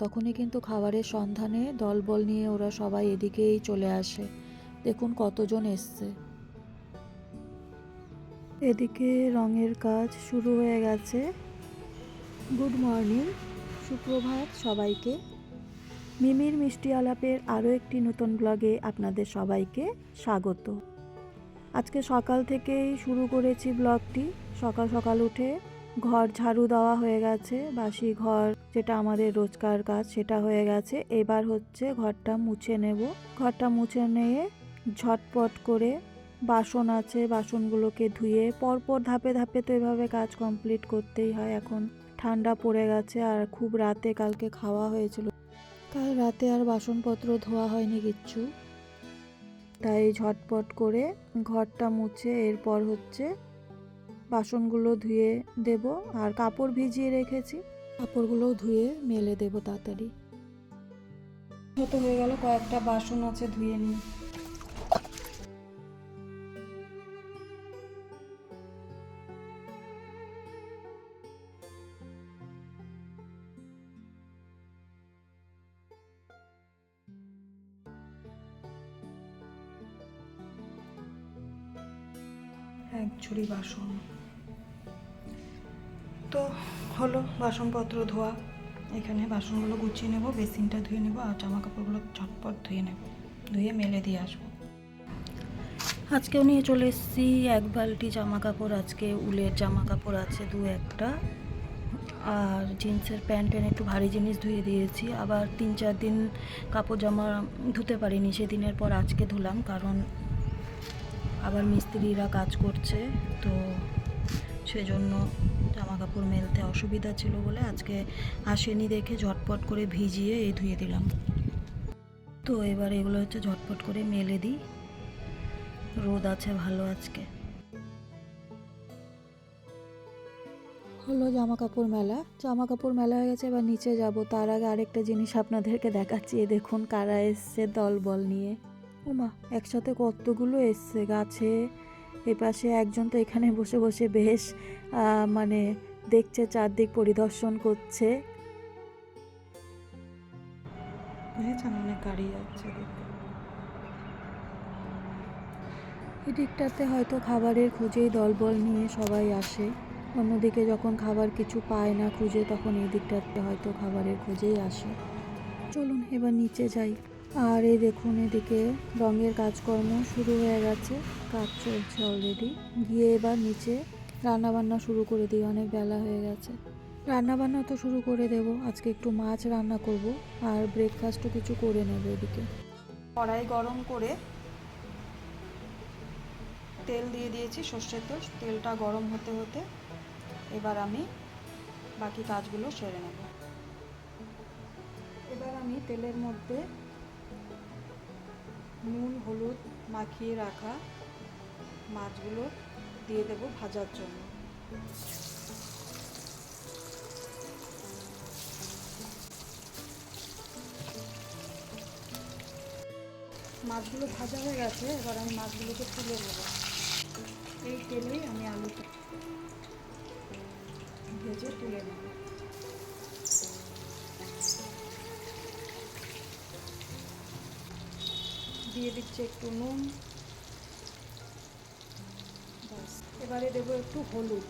তখনই কিন্তু খাবারের সন্ধানে দলবল নিয়ে ওরা সবাই এদিকেই চলে আসে। দেখুন কতজন এসছে। এদিকে রঙের কাজ শুরু হয়ে গেছে। গুড মর্নিং, সুপ্রভাত সবাইকে। মিমির মিষ্টি আলাপের আরও একটি নতুন ব্লগে আপনাদের সবাইকে স্বাগত। আজকে সকাল থেকেই শুরু করেছি ব্লগটি। সকাল সকাল উঠে ঘর ঝাড়ু দেওয়া হয়ে গেছে, বাসি ঘর যেটা আমাদের রোজকার কাজ সেটা হয়ে গেছে। এবার হচ্ছে ঘরটা মুছে নেব। ঘরটা মুছে নিয়ে ঝটপট করে বাসন আছে, বাসনগুলোকে ধুয়ে পরপর ধাপে ধাপে তো এভাবে কাজ কমপ্লিট করতেই হয়। এখন ঠান্ডা পড়ে গেছে আর খুব রাতে কালকে খাওয়া হয়েছিল। কাল রাতে আর বাসনপত্র ধোয়া হয়নি কিচ্ছু। তাই ঝটপট করে ঘরটা মুছে এরপর হচ্ছে বাসনগুলো ধুয়ে দেব আর কাপড় ভিজিয়ে রেখেছি। কাপড়গুলো ধুয়ে মেলে দেব তাড়াতাড়ি। ছোট হয়ে গেল কয়েকটা বাসন আছে ধুয়ে নিই। এক ঝুড়ি বাসন। তো হলো বাসনপত্র ধোয়া। এখানে বাসনগুলো গুছিয়ে নেব, বেসিনটা ধুয়ে নেব আর জামা কাপড়গুলো ঝটপট ধুয়ে নেব। ধুয়ে মেলে দিয়ে আসব। আজকেও নিয়ে চলে এসেছি এক বালতি জামা কাপড় আজকে উলের জামা কাপড় আছে দু একটা। আর জিন্সের প্যান্ট ট্যান্ট একটু ভারী জিনিস ধুয়ে দিয়েছি। আবার তিন চার দিন কাপড় জামা ধুতে পারিনি, সেদিনের পর আজকে ধুলাম কারণ আবার মিস্ত্রিরা কাজ করছে, তো সেজন্য জামা কাপড় মেলতে অসুবিধা ছিল বলে আজকে আসেনি দেখে ঝটপট করে ভিজিয়ে এই ধুয়ে দিলাম। তো এবার এগুলো হচ্ছে ঝটপট করে মেলে দিই। রোদ আছে ভালো আজকে। হলো জামা কাপড় মেলা। জামা কাপড় মেলা হয়ে গেছে, এবার নিচে যাব। তার আগে আরেকটা জিনিস আপনাদেরকে দেখাচ্ছি এই দেখুন কারা এসছে দল বল নিয়ে। ওমা, একসাথে কতগুলো এসছে, গাছে এপাশে একজন তো এখানে বসে বসে বেশ মানে দেখছে চারদিক পরিদর্শন করছে। দেখেছেন গাড়ি যাচ্ছে এদিকটাতে হয়তো খাবারের খুঁজেই দলবল নিয়ে সবাই আসে। অন্যদিকে যখন খাবার কিছু পায় না খুঁজে তখন এই দিকটাতে হয়তো খাবারের খোঁজেই আসে। চলুন এবার নিচে যাই। আর এই দেখুন এদিকে রঙের কাজকর্ম শুরু হয়ে গেছে, কাজ চলছে অলরেডি গিয়ে এবার নিচে রান্নাবান্না শুরু করে দিই, অনেক বেলা হয়ে গেছে। রান্নাবান্না তো শুরু করে দেব, আজকে একটু মাছ রান্না করব, আর ব্রেকফাস্টও কিছু করে নেব এদিকে। কড়াই গরম করে তেল দিয়ে দিয়েছি সর্ষের তেল, তেলটা গরম হতে হতে এবার আমি বাকি কাজগুলো সেরে নেব। এবার আমি তেলের মধ্যে নুন, হলুদ মাখিয়ে রাখা মাছগুলো দিয়ে দেব ভাজার জন্য। মাছগুলো ভাজা হয়ে গেছে, এবার আমি মাছগুলোকে তুলে নেব। এই তেলেই আমি আলুটা ভেজে তুলে নেব। দিয়ে দিচ্ছি একটু নুন। এবারে দেবো একটু হলুদ।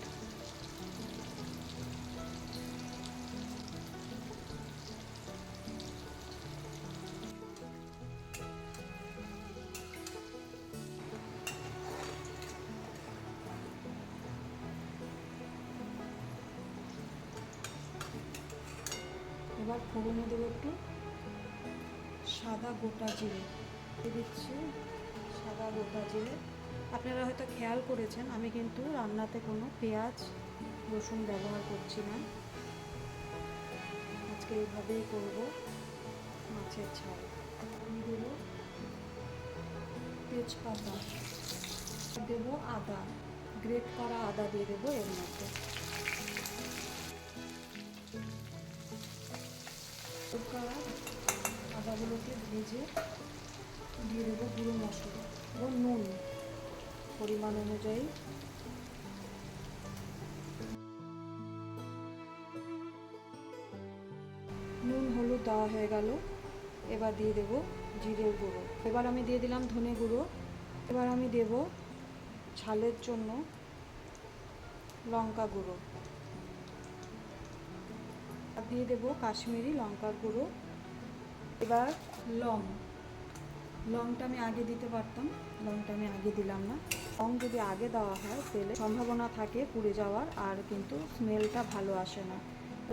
এবার ফোড়নে দেবো একটু সাদা গোটা জিরে। দিয়ে দিচ্ছি সাদা গোটা জিরে। আপনারা হয়তো খেয়াল করেছেন, আমি কিন্তু রান্নাতে কোনো পেঁয়াজ, রসুন ব্যবহার করছি না। আজকে এইভাবেই করব মাছের ঝাল। আমি দেবো তেজপাতা, দেবো আদা, গ্রেট করা আদা দিয়ে দেবো এর মধ্যে। আদাগুলোকে ভেজে দিয়ে দেবো গুঁড়ো মশলা ও নুন পরিমাণ অনুযায়ী। নুন, হলুদ দেওয়া হয়ে গেল। এবার দিয়ে দেব জিরের গুঁড়ো। এবার আমি দিয়ে দিলাম ধনে গুঁড়ো। এবার আমি দেব ঝালের জন্য লঙ্কা গুঁড়ো। আর দিয়ে দেব কাশ্মীরি লঙ্কার গুঁড়ো। এবার লং। লংটা আমি আগে দিতে পারতাম লংটা আমি আগে দিলাম না। লং যদি আগে দেওয়া হয় তেলে সম্ভাবনা থাকে পুড়ে যাওয়ার, আর কিন্তু স্মেলটা ভালো আসে না।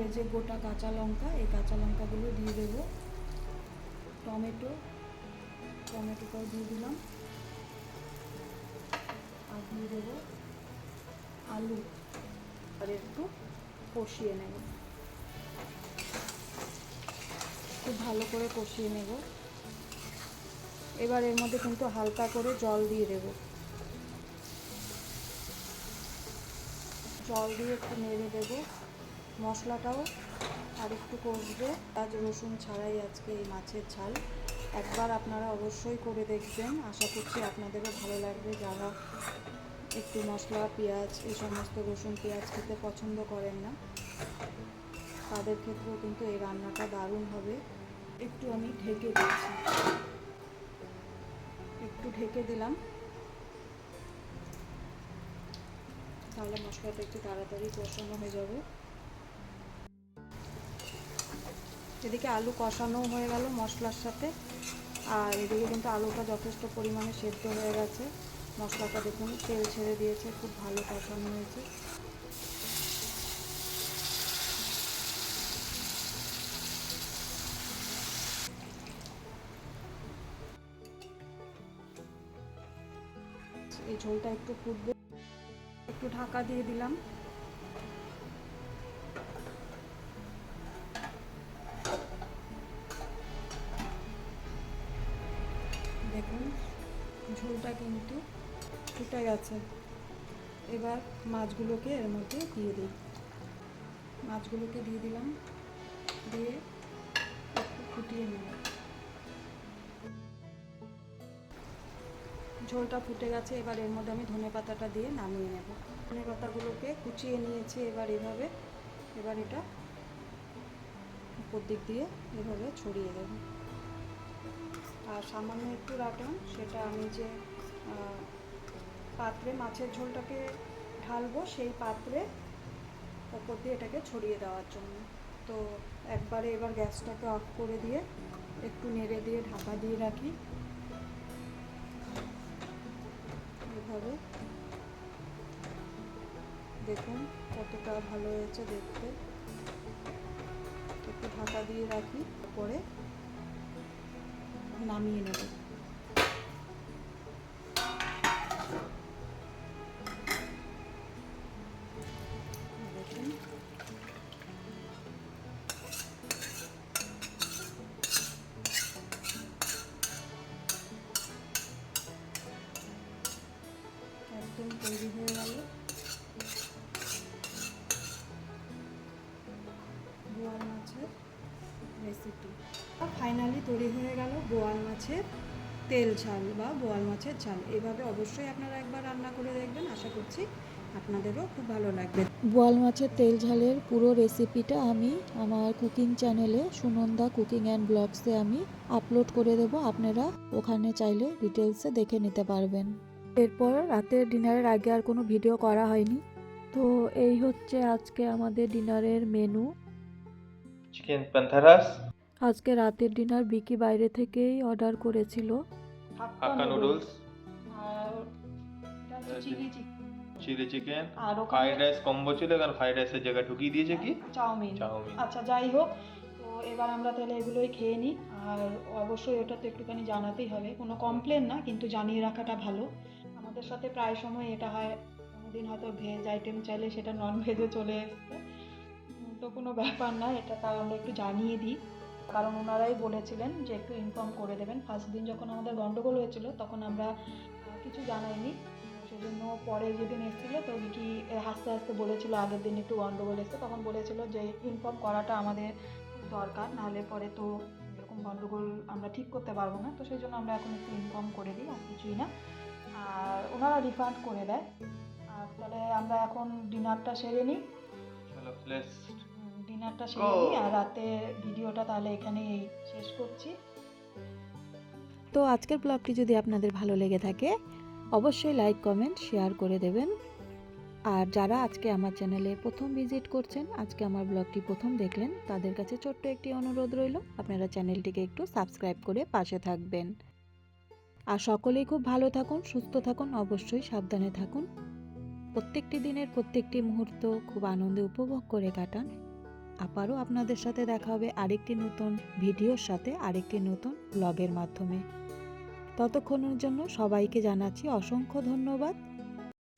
এই যে গোটা কাঁচা লঙ্কা, এই কাঁচা লঙ্কাগুলো দিয়ে দেব। টমেটো টমেটোটাও দিয়ে দিলাম। আর দিয়ে দেবো আলু। আর একটু কষিয়ে নেব। খুব ভালো করে কষিয়ে নেব। এবার এর মধ্যে কিন্তু হালকা করে জল দিয়ে দেব। জল দিয়ে একটু নেড়ে দেব। মশলাটাও আর একটু কষবে। আজ রসুন ছাড়াই আজকে এই মাছের ঝাল। একবার আপনারা অবশ্যই করে দেখবেন। আশা করছি আপনাদেরও ভালো লাগবে। যারা একটু মশলা, পেঁয়াজ, এই সমস্ত রসুন, পেঁয়াজ খেতে পছন্দ করেন না, তাদের ক্ষেত্রেও কিন্তু এই রান্নাটা দারুণ হবে। একটু আমি ঢেকে দিচ্ছি। একটু ঢেকে দিলাম। তাহলে মশলাটা একটু তাড়াতাড়ি কষানো হয়ে যাবে। এদিকে আলু কষানো হয়ে গেল মশলার সাথে। আর এদিকে কিন্তু আলুটা যথেষ্ট পরিমাণে সেদ্ধ হয়ে গেছে। মশলাটা দেখুন তেল ছেড়ে দিয়েছে, খুব ভালো কষানো হয়েছে। ঝোলটা একটু ফুটবে। একটু ঢাকা দিয়ে দিলাম। দেখুন, ঝোলটা কিন্তু ফুটে গেছে। এবার মাছগুলোকে এর মধ্যে দিয়ে দিই। মাছগুলোকে দিয়ে দিলাম। দিয়ে একটু ফুটিয়ে নেব ঝোলটা ফুটে গেছে, এবার এর মধ্যে আমি ধনে পাতাটা দিয়ে নামিয়ে নেব। ধনে পাতাগুলোকে কুচিয়ে নিয়েছি এবার এভাবে। এবার এটা উপর দিক দিয়ে এভাবে ছড়িয়ে দেব। আর সামান্য একটু রাখলাম, সেটা আমি যে পাত্রে মাছের ঝোলটাকে ঢালবো, সেই পাত্রে ওপর দিয়ে এটাকে ছড়িয়ে দেওয়ার জন্য। তো একবারে এবার গ্যাসটাকে অফ করে দিয়ে একটু নেড়ে দিয়ে ঢাকা দিয়ে রাখি। এভাবে দেখুন কতটা ভালো হয়েছে দেখতে। একটু ঢাকা দিয়ে রাখি পরে নামিয়ে নেব। একদম তৈরি হয়ে গেল। বোয়াল মাছের রেসিপি ফাইনালি তৈরি হয়ে গেল বোয়াল মাছের তেল ঝাল বা বোয়াল মাছের ঝাল। এভাবে অবশ্যই আপনারা একবার রান্না করে দেখবেন। আশা করছি আপনাদেরও খুব ভালো লাগবে। বোয়াল মাছের তেল ঝালের পুরো রেসিপিটা আমি আমার কুকিং চ্যানেলে সুনন্দা কুকিং অ্যান্ড ব্লগসে আমি আপলোড করে দেব। আপনারা ওখানে চাইলে ডিটেলসে দেখে নিতে পারবেন। এরপর রাতের ডিনারের আগে আর কোনো ভিডিও করা হয়নি। তো এই হচ্ছে আজকে আমাদের ডিনারের মেনু। চিকেন প্যান্থারাস আজকে রাতের ডিনার বিকি বাইরে থেকেই অর্ডার করেছিল। Hakka noodles. আর এটা হচ্ছে চিলি চিকেন। Chilli chicken. আর ফ্রাইড রাইস কম্বো ছিল কারণ ফ্রাইড রাইসের জায়গায় ঢুকিয়ে দিয়েছে কি? চাউমিন। চাউমিন। আচ্ছা যাই হোক তো এবার আমরা তাহলে এগুলোই খেয়ে নিই। আর অবশ্যই ওটা তো একটুখানি জানাতেই হবে। কোনো কমপ্লেন না কিন্তু জানিয়ে রাখাটা ভালো। আমাদের সাথে প্রায় সময় এটা হয়। কোনোদিন হয়তো ভেজ আইটেম চাইলে সেটা নন ভেজে চলে এসছে। তো কোনো ব্যাপার না, এটা তাও আমরা একটু জানিয়ে দিই। কারণ ওনারাই বলেছিলেন যে একটু ইনফর্ম করে দেবেন। ফার্স্ট দিন যখন আমাদের গন্ডগোল হয়েছিল, তখন আমরা কিছু জানাইনি। সেজন্য পরে যেদিন এসেছিল, তো কি হাসতে হাসতে বলেছিল, আগের দিন একটু গন্ডগোল এসছে। তখন বলেছিল যে ইনফর্ম করাটা আমাদের দরকার, নাহলে পরে তো এরকম গন্ডগোল আমরা ঠিক করতে পারব না। তো সেই জন্য আমরা এখন একটু ইনফর্ম করে দিই, আর কিছুই না। আর ওনারা রিফান্ড করে দেয়। আর তাহলে আমরা এখন ডিনারটা সেরে নিই। ডিনারটা সেরে নিই আর রাতে ভিডিওটা তাহলে এখানেই শেষ করছি। তো আজকের ব্লগটি যদি আপনাদের ভালো লেগে থাকে অবশ্যই লাইক কমেন্ট শেয়ার করে দেবেন। আর যারা আজকে আমার চ্যানেলে প্রথম ভিজিট করছেন আজকে আমার ব্লগটি প্রথম দেখলেন তাদের কাছে ছোট্ট একটি অনুরোধ রইল আপনারা চ্যানেলটিকে একটু সাবস্ক্রাইব করে পাশে থাকবেন। আর সকলেই খুব ভালো থাকুন, সুস্থ থাকুন, অবশ্যই সাবধানে থাকুন। প্রত্যেকটি দিনের প্রত্যেকটি মুহূর্ত খুব আনন্দে উপভোগ করে কাটান। আবারও আপনাদের সাথে দেখা হবে আরেকটি নতুন ভিডিওর সাথে, আরেকটি নতুন ব্লগের মাধ্যমে। ততক্ষণের জন্য সবাইকে জানাচ্ছি অসংখ্য ধন্যবাদ।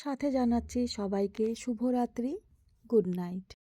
সাথে জানাচ্ছি সবাইকে শুভরাত্রি, গুড নাইট।